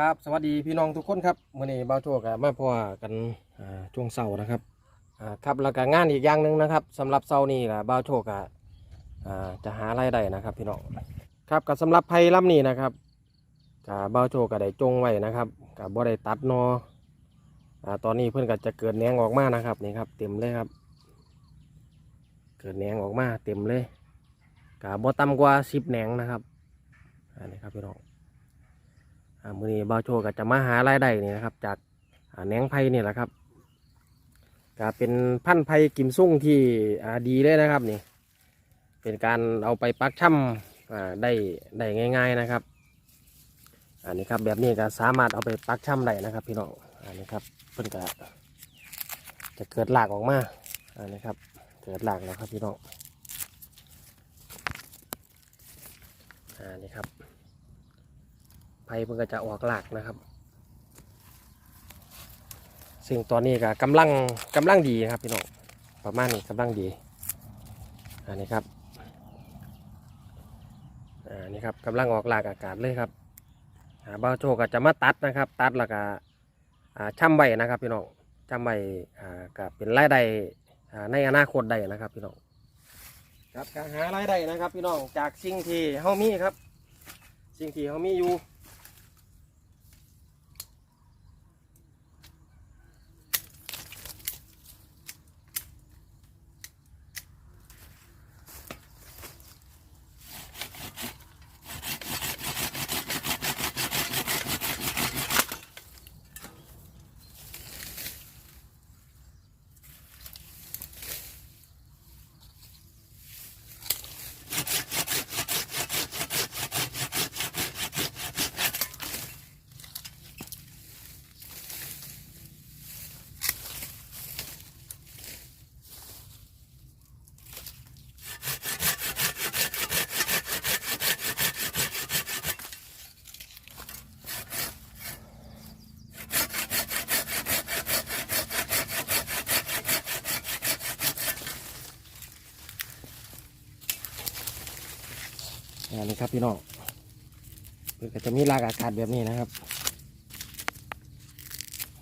ครับ สวัสดีพี่น้องทุกคนครับมื่อนี้บ่าวโชคกับมาพ่อกันช่วงเสาร์นะครับครับแล้วก็งานอีกอย่างหนึ่งนะครับสำหรับเสาร์นี้กับบ่าวโชคกับอ่าจะหารายได้นะครับ พี่น้องครับกับสำหรับไผ่ลำนี้นะครับกับบ่าวโชคกับได้จงไว้นะครับกับบ่ได้ตัดนออตอนนี้เพื่อนก็จะเกิดแหนงออกมานะครับนี่ครับ เต็มเลยครับ เกิดแหนงออกมาเต็มเลยกับบ่ต่ำกว่าสิบแหนงนะครับอันนี้ครับพี่น้อง มือนี้บ่าวโชก็จะมาหารายได้นี่นะครับ จากแหนงไผ่นี่แหละครับก็เป็นพันธุ์ไผ่กิมซุ่งที่ดีเลยนะครับนี่ เป็นการเอาไปปักช่ำได้ได้ง่าย ๆนะครับ อันนี้ครับแบบนี้ก็สามารถเอาไปปักช่ำได้นะครับ พี่น้องอันนี้ครับเพิ่นก็จะเกิดหลากออกมาอันนี้ครับเกิดหลากแล้วครับพี่น้องอันนี้ครับ ไผ่เพิ่งก็จะออกหลากนะครับ ซึ่งตอนนี้ก็กำลังกำลังดีนะครับพี่น้องประมาณนี้กำลังดีอันนี้ครับอ่านี่ครับกำลังออกหลากอากาศเลยครับบ้าโชก็จะมาตัดนะครับ ตัดแล้วก็ช่ำใบนะครับพี่น้องช่ำใบก็เป็นรายได้ในอนาคตได้นะครับพี่น้องครับการหารายได้นะครับพี่น้องจากสิ่งที่เฮามีครับ สิ่งที่เฮามีอยู่ นนี้ครับพี่น้องก็จะมีรากอากาศแบบนี้นะครับ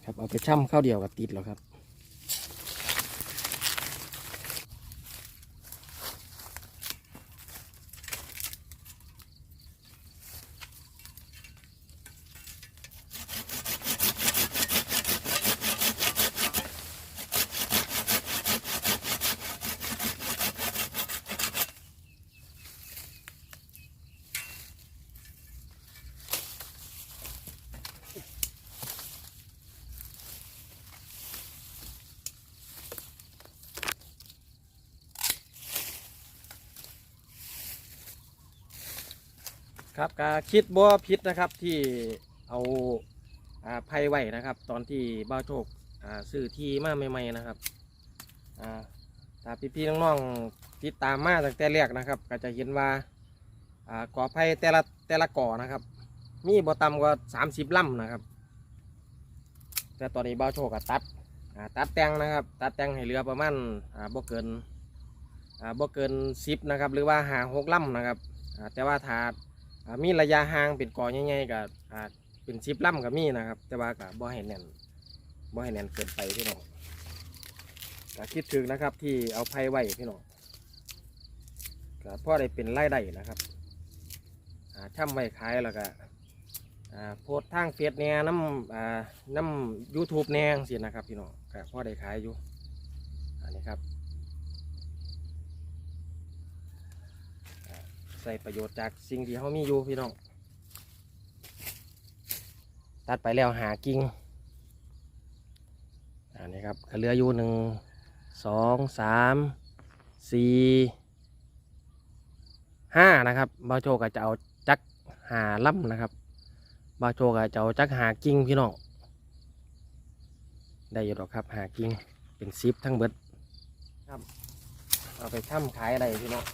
ครับเอาไปช่ำข้าวเดียวกับติดแล้วครับ ครับก็คิดบ่ผิดนะครับที่เอาอ่าไผ่ไว้นะครับ ตอนที่บ้าวโชคอ่าซื้อที่มาใหม่ๆนะครับอ่าถ้าพี่ๆน้องๆติดตามมาตั้งแต่แรกนะครับ ก็จะเห็นว่าอ่ากอไผ่แต่ละแต่ละก่อนะครับ มีบ่ต่ำกว่า30ลำนะครับ แต่ตอนนี้บ้าวโชคก็ตัดอ่าตัดแต่งนะครับ ตัดแต่งให้เหลือประมาณอ่าบ่เกินอ่าบ่เกิน10นะครับ หรือว่าหาหกลำนะครับอ่าแต่ว่าถ้า อ่ามีระยะห่างเป็นกอใหญ่ๆกับอ่าเป็นชิปล่ำกับมีนะครับ แต่ว่ากับบ่ให้แน่นบ่ให้แน่นเกินไปพี่น้องก็คิดถึงนะครับที่เอาไผ่ไว้พี่น้องก็พ่อได้เป็นไร่ได้นะครับช่ำไว้ขายแล้วก็อ่าโพสทางเฟซแหน่น้ำน้ำยูทูบแหน่สินะครับพี่น้องก็พ่อได้ขายอยู่อันนี้ครับ ใส่ประโยชน์จากสิ่งที่เขามีอยู่พี่น้อง ตัดไปแล้วหากิ่งอันนี้ครับก็เหลืออยู่หนึ่งสองสามสี่ห้านะครับบาโจก็จะเอาจักหาล่ำนะครับบาโจก็จะเอาจักหากิ่งพี่น้องได้อยู่หรอกครับหากิ่งเป็นซิปทั้งเบิดครับเอาไปช่ำขายอะไรพี่น้อง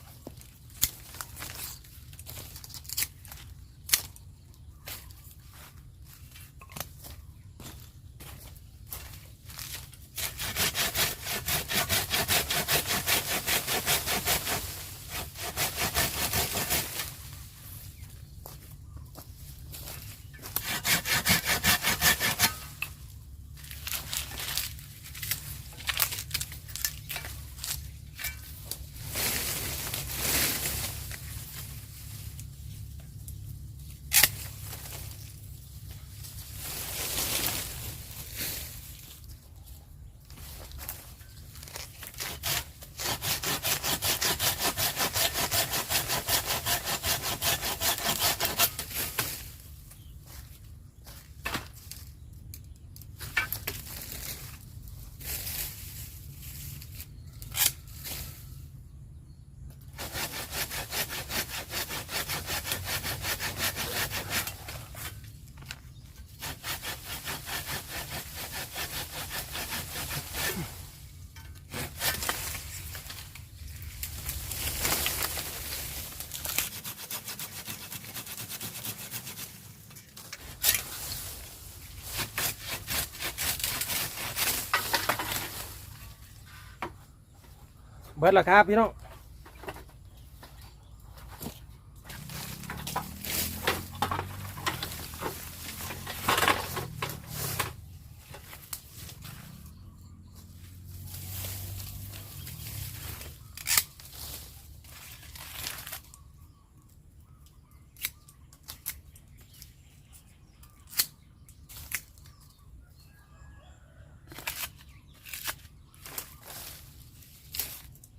เบิดแล้วครับพี่น้อง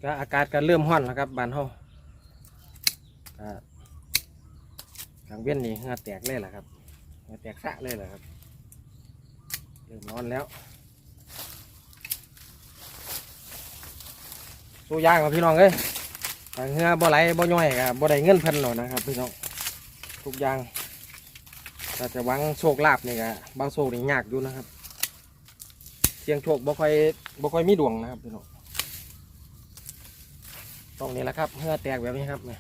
ก็อากาศก็เริ่มร้อนแล้วครับบ้านเฮาก็กลางเว้นนี่เหงื่อแตกเลยแหละครับเหงื่อแตกสะเลยแหละครับ เริ่มร้อนแล้วสู้ยากครับพี่น้องเอ้ยถ้าเหงือบ่ไหลบ่ย่อยก็บ่ได้เงินเพิ่นหรอกนะครับพี่น้องทุกอย่างถ้าจะหวังโชคลาภนี่ก็บางโชคนี่ยากอยู่นะครับ เสียงโชคบ่ค่อยบ่ค่อยมีดวงนะครับพี่น้อง ตรงนี้แหละครับเหงื่อแตกแบบนี้ครับเนี่ย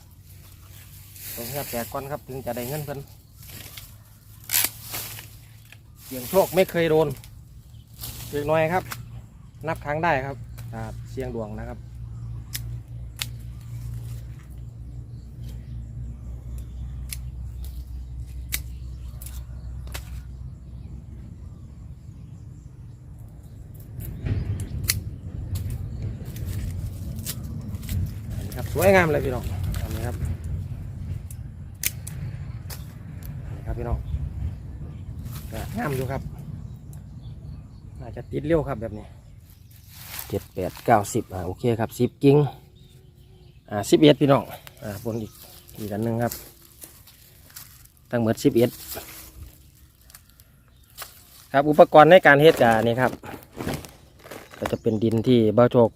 ตรงเหงื่อแตกก้อนครับถึงจะได้เงินเพิ่นเสียงโชคไม่เคยโดนเล็กน้อยครับ นับครั้งได้ครับเสียงดวงนะครับ อันนี้ครับ สวยงามเลยพี่น้องอันนี้ครับนนี้ครับพี่น้องงามอยู่ครับน่าจะติดเร็วครับแบบนี้เจ็ดแปดเก้าสิบอ่าโอเคครับสิบกิ้งอ่าสิบเอ็ดพี่น้องอ่าบนอีกอีกอันหนึ่งครับทั้งเหมดสิบเอ็ดครับอุปกรณ์ในการเฮ็ดกานี่ครับ ก็จะเป็นดินที่เบ้าโชค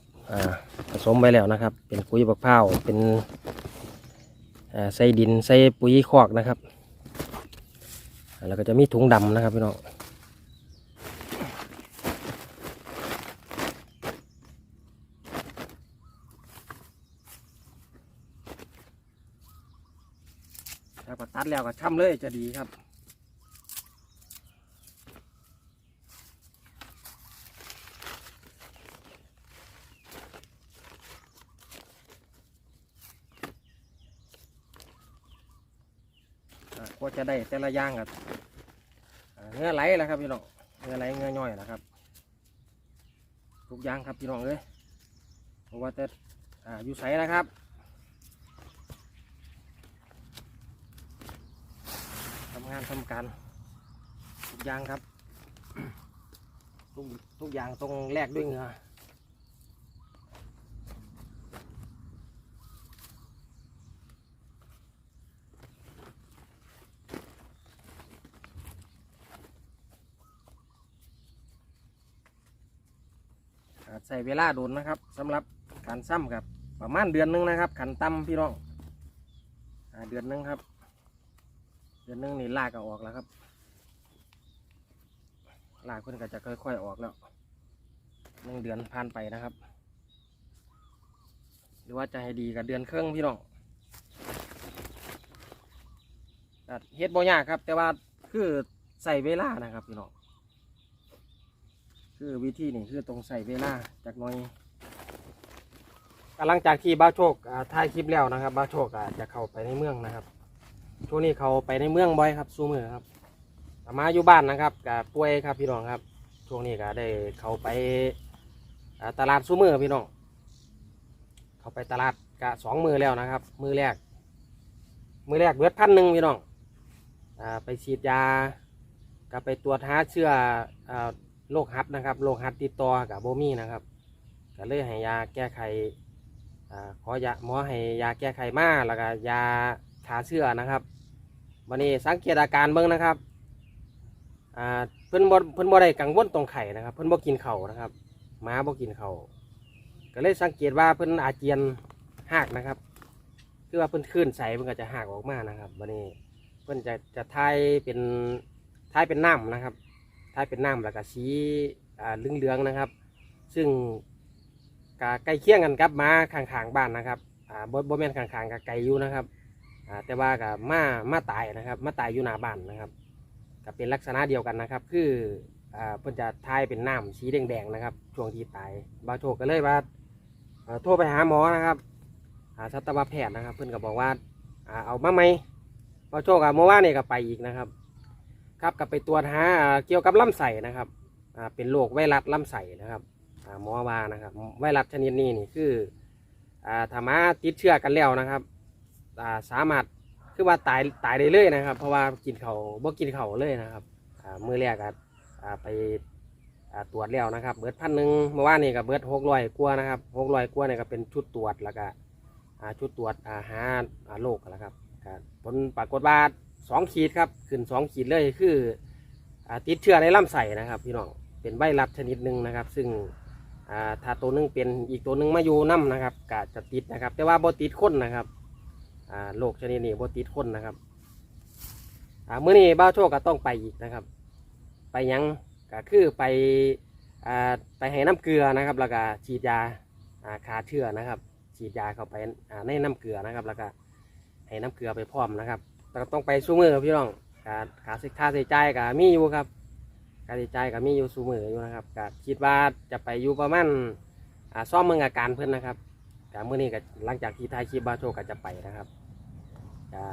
ผสมไว้แล้วนะครับ เป็นปุ๋ยบักพร้าเป็นใส่ดินใส่ปุ๋ยคอกนะครับ แล้วก็จะมีถุงดำนะครับพี่น้องถ้าก็ตัดแล้วก็ช่ำเลยจะดีครับ จะได้แต่ละอย่างครับเนื้อไหลแล้วครับพี่น้องเนื้อไหลเนื้อย่อยนะครับ ทุกอย่างครับพี่น้องเลยเพราะว่าแต่อ่าอยู่ใสนะครับทำงานทำการทุกอย่างครับทุกทุกอย่างต้องแลกด้วยเหงื่อ ส่เวลาโดนนะครับสำหรับการซ้ำครับประมาณเดือนหนึงนะครับ ขันต่ำพี่น้องอเดือนหนึงครับ เดือนหนึงนี่ลากก็ออกแล้วครับลากเพิ่นก็จะค่อยๆออกแล้วหนึ่งเดือนผ่านไปนะครับ หรือว่าจะให้ดีกับเดือนครึ่งพี่น้องเฮ็ดบ่ยากครับ แต่ว่าคือใส่เวลานะครับพี่น้อง คือวิธีนี่คือตรงใส่เวลาจากหน้อยหลังจากที่บ้าวโชคอ่าถ่ายคลิปแล้วนะครับบ้าวโชคอ่าจะเข้าไปในเมืองนะครับช่วงนี้เขาไปในเมืองบ่อยครับสู้มือครับแต่มาอยู่บ้านนะครับกับป่วยครับพี่น้องครับช่วงนี้ก็ได้เข้าไปอ่าตลาดสู้มือพี่น้องเข้าไปตลาดกะสองมือแล้วนะครับ มือแรก มือแรกเบิดพันหนึ่งพี่น้องอ่าไปฉีดยาก็ไปตรวจหาเชื้ออ่า โรคฮัดนะครับโรคฮัดติดต่อกับโบมี่นะครับก็เลยให้ยาแก้ไขอขอยาหมอให้ยาแก้ไขมาแล้วก็ยาขาเชื้อนะครับวันนี้สังเกตอาการเบิ่งนะครับเพิ่นบ่เพิ่นบ่ได้กังวลตรงไข่นะครับเพิ่นบ่กินเข่านะครับหม้าบ่กินเข่าก็เลยสังเกตว่าเพิ่นอาเจียนหักนะครับ คือว่าเพิ่นคลื่นใสเพิ่นก็จะหักออกมานะครับวันนี้เพิ่นจะจะทายเป็นทายเป็นน้ำนะครับ ถ้าเป็นน้ำแล้วก็สีเหลืองๆนะครับ ซึ่งกใกล้เคียงกันกับมาข้างๆบ้านนะครับอ่าบ่บ่แม่นข้างๆกับไก่อยู่นะครับแต่ว่ากับมามาตายนะครับ มาตายอยู่หน้าบ้านนะครับก็เป็นลักษณะเดียวกันนะครับ คือเพิ่นจะทายเป็นน้ำสีแดงๆนะครับ ช่วงที่ตายบาโชคก็เลยว่าโทรไปหาหมอนะครับหาสัตวแพทย์นะครับ เพื่อนก็บอกว่าเอามาไหมพอโชคกับเมื่อวานนี่ก็ไปอีกนะครับ ครับกลับไปตรวจหาเกี่ยวกับลำไส้นะครับเป็นโรคไวรัสลำไส้นะครับหมอว่านะครับไวรัสชนิดนี้นี่คืออ่าถ้ามาติดเชื้อกันแล้วนะครับาสามารถคือว่าตายตายได้เลยนะครับ เพราะว่ากินเขาบ่กินเขาเลยนะครับมือแรกอ่าไปตรวจแล้วนะครับ เบิดพันหนึ่งเมื่อวานนี่ก็เบิดหกร้อยกว่านะครับหกร้อยกว่าเนี่ยก็เป็นชุดตรวจแล้วก็ชุดตรวจอาหาโรคแล้วครับผลปรากฏว่า สองขีดครับขึ้นสองขีดเลยคืออติดเชื้อในลำไส้นะครับพี่น้องเป็นไวรัสชนิดหนึ่งนะครับ ซึ่งถ้าตัวนึงเป็นอีกตัวนึงมาอยู่น้ำนะครับก็จะติดนะครับ แต่ว่าบ่ติดคนนะครับโรคชนิดนี้บ่ติดคนนะครับเมื่อนี้บ้าโชคก็ต้องไปอีกนะครับ ไปยังก็คือไปอไปให้น้ำเกลือนะครับ แล้วก็ฉีดยาอ่าเชื้อนะครับ ฉีดยาเข้าไปในน้ำเกลือนะครับ แล้วก็ให้น้ำเกลือไปพร้อมนะครับ แต่ก็ต้องไปสู้มือครับพี่น้องการขาสิค่าใช้จ่ายก็มีอยู่ครับการใช้จ่ายก็มีอยู่สู้มืออยู่นะครับก็คิดว่าจะไปอยู่ประมาณอ่าซ่อมเมืองอาการเพื่อนนะครับก็เมื่อนี้ก็หลังจากที่ถ่ายคลิปบาโชก็จะไปนะครับก็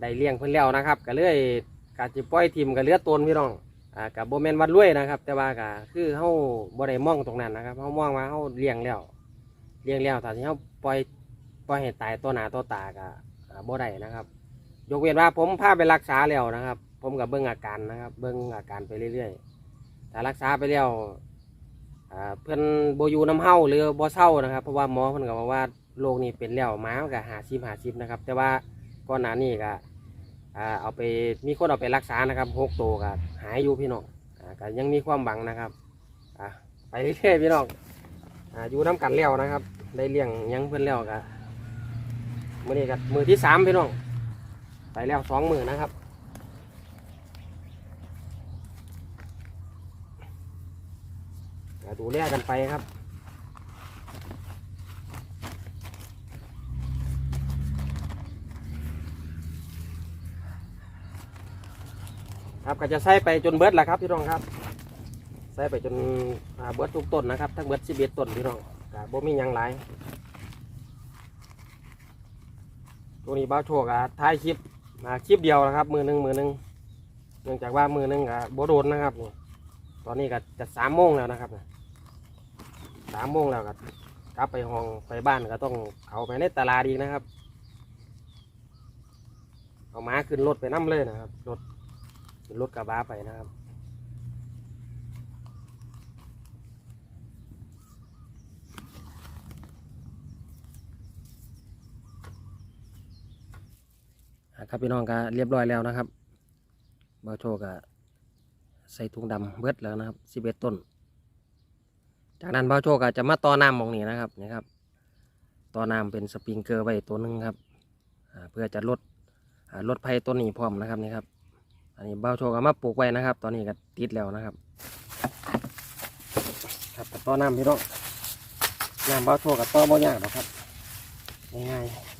ได้เลี้ยงเพื่อนแล้วนะครับก็เลยการจะปล่อยทีมก็เหลือดตนพี่น้องอ่ากับโบแมนวัดรวยนะครับ แต่ว่าก็คือเฮาบ่ได้มองตรงนั้นนะครับเฮามองว่าเฮาเลี้ยงแล้วเลี้ยงแล้วถ้าที่เฮาปล่อยปล่อยให้ตายตัวหนาตัวตาก็อ่าบ่ได้นะครับ ยกเว้นว่าผมพาไปรักษาแล้วนะครับ ผมกับเบิ่งอาการนะครับ เบิ่งอาการไปเรื่อยๆถ้ารักษาไปแล้วเพิ่อนโบยูน้ำเฮาหรือบ่เศร้านะครับ เพราะว่าหมอเพิ่นก็บอกว่าโรคนี้เป็นแล้วหมามันก็50 50นะครับ แต่ว่าก่อนหนานี้ก็เอาไปมีคนเอาไปรักษานะครับหกตัวก็หายอยู่พี่น้องก็ยังมีความหวังนะครับไปเรื่อยๆพี่น้องอยู่น้ำกันแล้วนะครับ ได้เลี้ยงยังเพื่อนแล้วก็มือนี้ก็มือที่สามพี่น้อง ไปแล้วสองหมือนนะครับ ดูแลกันไปครับครับก็จะใส่ไปจนเบิดแหละครับพี่น้องครับใส่ไปจนเบิดทุกต้นนะครับทั้งเบิดสิบเอ็ดต้นพี่น้องก็บ่มียังหลายตัวนี้บ้าโชคอะท้ายคลิป มาคลิปเดียวนะครับ มือหนึ่งมือหนึ่งเนื่องจากว่ามือหนึ่งกับโบโดนนะครับนี่ตอนนี้ก็จะสามโมงแล้วนะครับสามโมงแล้วก็กลับไปห้องไปบ้านก็ต้องเขาไปในตลาดอีกนะครับ เอาม้าขึ้นรถไปน้ำเลยนะครับรถเป็นรถกระบะไปนะครับ ครับพี่น้องก็เรียบร้อยแล้วนะครับเบาโชก็ใส่ถุงดำเบิดแล้วนะครับสิบเอ็ดต้น จากนั้นเบาโชก็จะมาต่อน้ำมองนี้นะครับนี่ครับต่อน้ำเป็นสปริงเกอร์ไว้ตัวหนึ่งครับเพื่อจะลดลดภัยต้นนี้พร้อมนะครับนี่ครับ อันนี้เบ้าโชกเอามาปลูกไว้นะครับ ตอนนี้ก็ติดแล้วนะครับ ครับต้อน้ำพี่น้องน้ำเบ้าโชกกับต้อบ่ยากหรอกครับง่ายค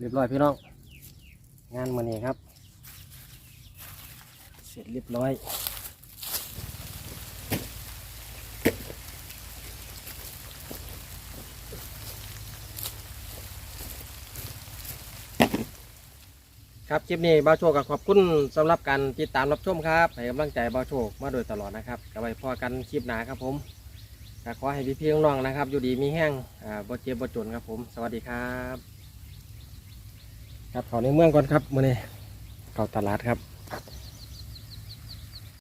เรียบร้อยพี่น้อง งานมันนี้ครับ เสร็จเรียบร้อยครับคลิปนี้บ้าวโชคกับขอบคุณสำหรับการติดตามรับชมครับให้กำลังใจบ้าวโชคมาโดยตลอดนะครับกับไว้พอกันคลิปหนาครับผมขอให้พี่ๆน้องๆนะครับ อยู่ดีมีแห้งอ่าบ่เจ็บบ่จนครับผม สวัสดีครับ ครับเขาในเมืองก่อนครับมื่อนี้เข้าตลาดครับ